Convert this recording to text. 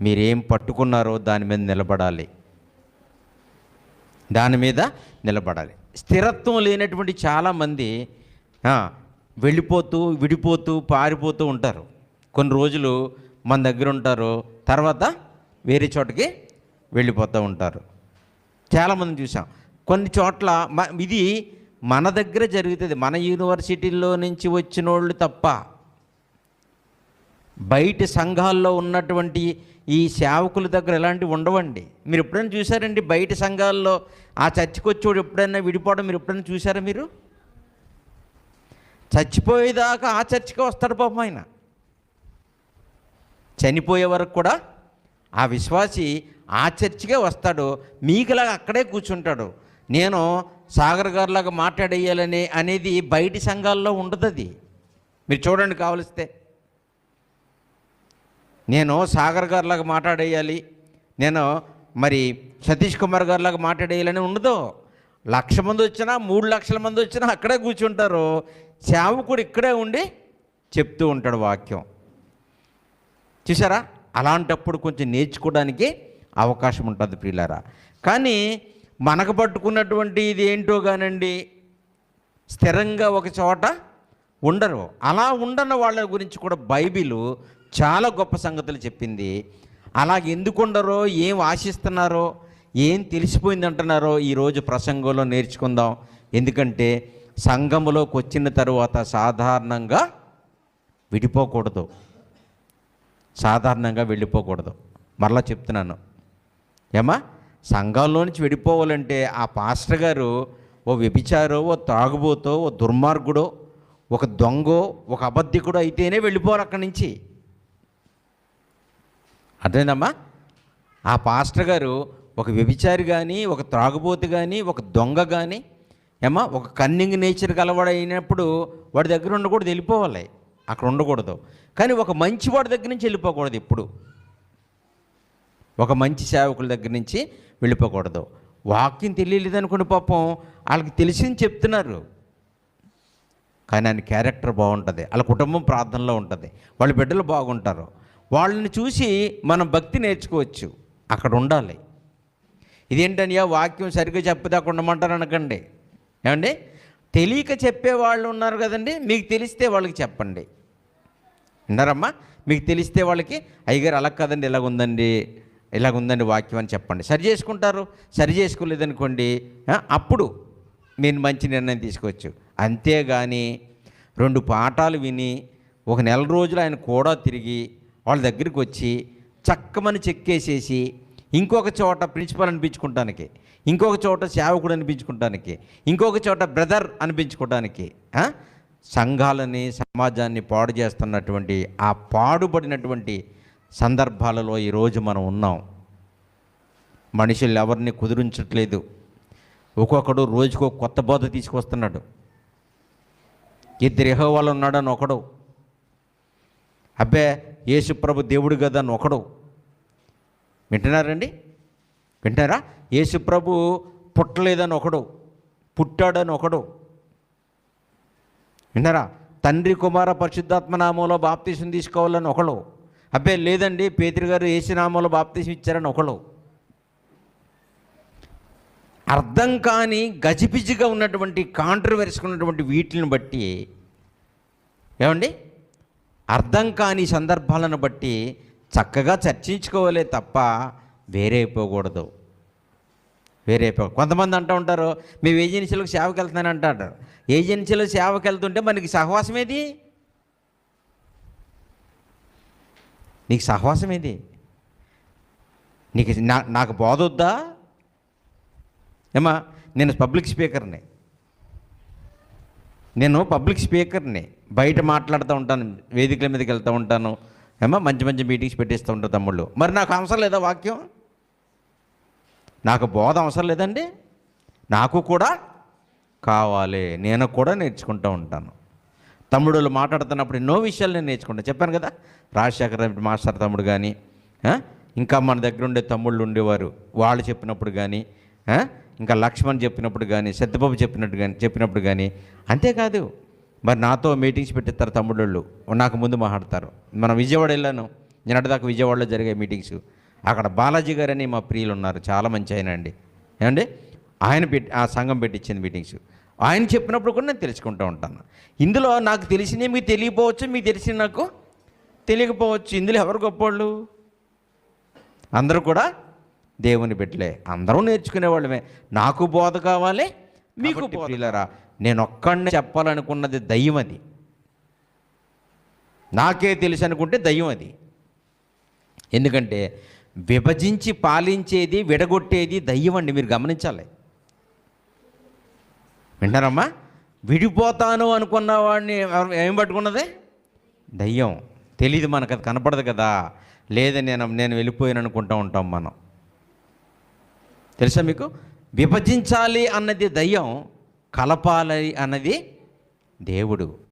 మీరేం పట్టుకున్నారో దాని మీద నిలబడాలి. దాని మీద నిలబడాలి. స్థిరత్వం లేనటువంటి చాలామంది వెళ్ళిపోతూ విడిపోతూ పారిపోతూ ఉంటారు. కొన్ని రోజులు మన దగ్గర ఉంటారు తర్వాత వేరే చోటకి వెళ్ళిపోతూ ఉంటారు. చాలామంది చూసాం. కొన్ని చోట్ల మ- ఇది మన దగ్గర జరుగుతుంది. మన యూనివర్సిటీల్లో నుంచి వచ్చిన వాళ్ళు తప్ప. బయట సంఘాల్లో ఉన్నటువంటి ఈ సేవకుల దగ్గర ఎలాంటివి ఉండవండి. మీరు ఎప్పుడైనా చూసారండి బయట సంఘాల్లో ఆ చర్చికి వచ్చేవాడు ఎప్పుడైనా విడిపోవడం మీరు ఎప్పుడైనా చూసారా మీరు? చచ్చిపోయేదాకా ఆ చర్చికి వస్తాడు పాపం ఆయన. చనిపోయే వరకు కూడా ఆ విశ్వాసి ఆ చర్చికే వస్తాడు. మీకులాగా అక్కడే కూర్చుంటాడు. నేను సాగర్ గారిలాగా మాట్లాడేయాలని అనేది బయటి సంఘాల్లో ఉండదు అది. మీరు చూడండి కావలిస్తే. నేను సాగర్ గారిలాగా మాట్లాడేయాలి. నేను మరి సతీష్ కుమార్ గారిలాగా మాట్లాడేయాలని ఉండదు. లక్ష మంది వచ్చినా మూడు లక్షల మంది వచ్చినా అక్కడే కూర్చుంటారు. సేవకుడు ఇక్కడే ఉండి చెప్తూ ఉంటాడు వాక్యం. చూసారా? అలాంటప్పుడు కొంచెం నేర్చుకోవడానికి అవకాశం ఉంటుంది ప్రియులారా. కానీ మనకు పట్టుకున్నటువంటి ఇది ఏంటో కానండి స్థిరంగా ఒక చోట ఉండరు. అలా ఉండన్న వాళ్ళ గురించి కూడా బైబిల్ చాలా గొప్ప సంగతులు చెప్పింది. అలాగ ఎందుకుండరో ఏం ఆశిస్తున్నారో ఏం తెలిసిపోయింది అంటున్నారో ఈరోజు ప్రసంగంలో నేర్చుకుందాం. ఎందుకంటే సంఘములోకి వచ్చిన తరువాత సాధారణంగా విడిపోకూడదు. సాధారణంగా వెళ్ళిపోకూడదు. మరలా చెప్తున్నాను. ఏమా? సంఘంలో నుంచి విడిపోవాలంటే ఆ పాస్టర్ గారు ఓ వ్యభిచారో ఓ తాగుబోతో ఓ దుర్మార్గుడో ఒక దొంగో ఒక అబద్ధికుడో అయితేనే వెళ్ళిపోవాలి అక్కడి నుంచి. అర్థమైందమ్మా? ఆ పాస్టర్ గారు ఒక వ్యభిచారి కానీ ఒక త్రాగుబోతు కానీ ఒక దొంగ కానీ ఏమా ఒక కన్నింగ్ నేచర్ గలవాడు అయినప్పుడు వాడి దగ్గర ఉండకూడదు వెళ్ళిపోవాలి. అక్కడ ఉండకూడదు. కానీ ఒక మంచి వాడి దగ్గర నుంచి వెళ్ళిపోకూడదు ఇప్పుడు ఒక మంచి సేవకుల దగ్గర నుంచి వెళ్ళిపోకూడదు. వాక్యం తెలియలేదు అనుకోండి పాపం వాళ్ళకి తెలిసింది చెప్తున్నారు. కానీ ఆయన క్యారెక్టర్ బాగుంటుంది. వాళ్ళ కుటుంబం ప్రార్థనలో ఉంటుంది. వాళ్ళ బిడ్డలు బాగుంటారు. వాళ్ళని చూసి మనం భక్తి నేర్చుకోవచ్చు. అక్కడ ఉండాలి. ఇదేంటని వాక్యం సరిగ్గా చెప్పదాకా ఉండమంటారు అనకండి. ఏమండి? తెలియక చెప్పే వాళ్ళు ఉన్నారు కదండి. మీకు తెలిస్తే వాళ్ళకి చెప్పండి. విన్నారమ్మా? మీకు తెలిస్తే వాళ్ళకి అయ్యగారు అలా కదండి ఇలాగుందండి ఇలాగుందండి వాక్యం అని చెప్పండి. సరి చేసుకుంటారు? సరి చేసుకోలేదనుకోండి అప్పుడు మీరు మంచి నిర్ణయం తీసుకోవచ్చు. అంతేగాని రెండు పాఠాలు విని ఒక నెల రోజులు ఆయన కూడా తిరిగి వాళ్ళ దగ్గరికి వచ్చి చక్కమని చెక్కేసేసి ఇంకొక చోట ప్రిన్సిపల్ అనిపించుకుంటానికి ఇంకొక చోట సేవకుడు అనిపించుకుంటానికి ఇంకొక చోట బ్రదర్ అనిపించుకోవడానికి సంఘాలని సమాజాన్ని పాడు చేస్తున్నటువంటి ఆ పాడుపడినటువంటి సందర్భాలలో ఈరోజు మనం ఉన్నాం. మనుషులు ఎవరిని కుదిరించట్లేదు. ఒక్కొక్కడు రోజుకో కొత్త బోధ తీసుకొస్తున్నాడు. ఇద్దరు యెహోవాలు ఉన్నాడని ఒకడు అబ్బే యేసుప్రభు దేవుడు కదా అని ఒకడు. వింటున్నారండి? వింటారా? యేసుప్రభు పుట్టలేదని ఒకడు పుట్టాడని ఒకడు. విన్నారా తండ్రి కుమార పరిశుద్ధాత్మ నామంలో బాప్తీసం తీసుకోవాలని ఒకడు. అబ్బే లేదండి పేతురు గారు ఏసు నామంలో బాప్తీసం ఇచ్చారని ఒకడు. అర్థం కాని గజిబిజిగా ఉన్నటువంటి కాంట్రవర్సీ ఉన్నటువంటి వీటిని బట్టి ఏమండి? అర్థం కాని సందర్భాలను బట్టి చక్కగా చర్చించుకోవాలే తప్ప వేరే అయిపోకూడదు. వేరే అయిపో కొంతమంది అంటూ ఉంటారు మేము ఏజెన్సీలకు సేవకి వెళ్తున్నాను అంటారు. ఏజెన్సీలో సేవకి వెళ్తుంటే మనకి సహవాసం ఏది? నీకు సహవాసం ఏది? నీకు నా నాకు బోధొద్దా ఏమా నేను పబ్లిక్ స్పీకర్ని. నేను పబ్లిక్ స్పీకర్ని. బయట మాట్లాడుతూ ఉంటాను వేదికల మీదకి వెళ్తూ ఉంటాను. ఏమో మంచి మంచి మీటింగ్స్ పెట్టిస్తూ ఉంటారు తమ్ముళ్ళు. మరి నాకు అవసరం లేదా వాక్యం? నాకు బోధ అవసరం లేదండి. నాకు కూడా కావాలి. నేను కూడా నేర్చుకుంటూ ఉంటాను. తమ్ముడులు మాట్లాడుతున్నప్పుడు ఎన్నో విషయాలు నేను నేర్చుకుంటాను చెప్పాను కదా రాజశేఖర మాస్టర్ తమ్ముడు కానీ ఇంకా మన దగ్గర ఉండే తమ్ముళ్ళు ఉండేవారు. వాళ్ళు చెప్పినప్పుడు కానీ ఇంకా లక్ష్మణ్ చెప్పినప్పుడు కానీ సత్యబాబు చెప్పినట్టు కానీ చెప్పినప్పుడు కానీ అంతేకాదు. మరి నాతో మీటింగ్స్ పెట్టిస్తారు తమ్ముళ్ళు నాకు ముందు మాట్లాడతారు. మనం విజయవాడ వెళ్ళాను. నిన్నటిదాకా విజయవాడలో జరిగే మీటింగ్స్. అక్కడ బాలాజీ గారు అని మా ప్రియులు ఉన్నారు చాలా మంచి ఆయన అండి. ఏమండి? ఆయన పెట్టి ఆ సంఘం పెట్టించింది మీటింగ్స్. ఆయన చెప్పినప్పుడు కూడా నేను తెలుసుకుంటూ ఉంటాను. ఇందులో నాకు తెలిసినవి మీకు తెలియకపోవచ్చు మీకు తెలిసిన నాకు తెలియకపోవచ్చు. ఇందులో ఎవరు గొప్పోళ్ళు? అందరూ కూడా దేవుని బిడ్డలే. అందరూ నేర్చుకునే వాళ్ళమే నాకు బోధ కావాలి మీకు బోధలరా నేను ఒక్కడిని చెప్పాలనుకున్నది దయ్యం అది. నాకే తెలుసు అనుకుంటే దయ్యం అది. ఎందుకంటే విభజించి పాలించేది విడగొట్టేది దయ్యం అండి మీరు గమనించాలి. వింటారమ్మా? విడిపోతాను అనుకున్న వాడిని ఏం పట్టుకున్నది? దయ్యం. తెలీదు మనకు అది కనపడదు కదా. లేదా నేను నేను వెళ్ళిపోయాను అనుకుంటూ ఉంటాం మనం. తెలుసా మీకు? విభజించాలి అన్నది దయ్యం కలపాలి అన్నది దేవుడు.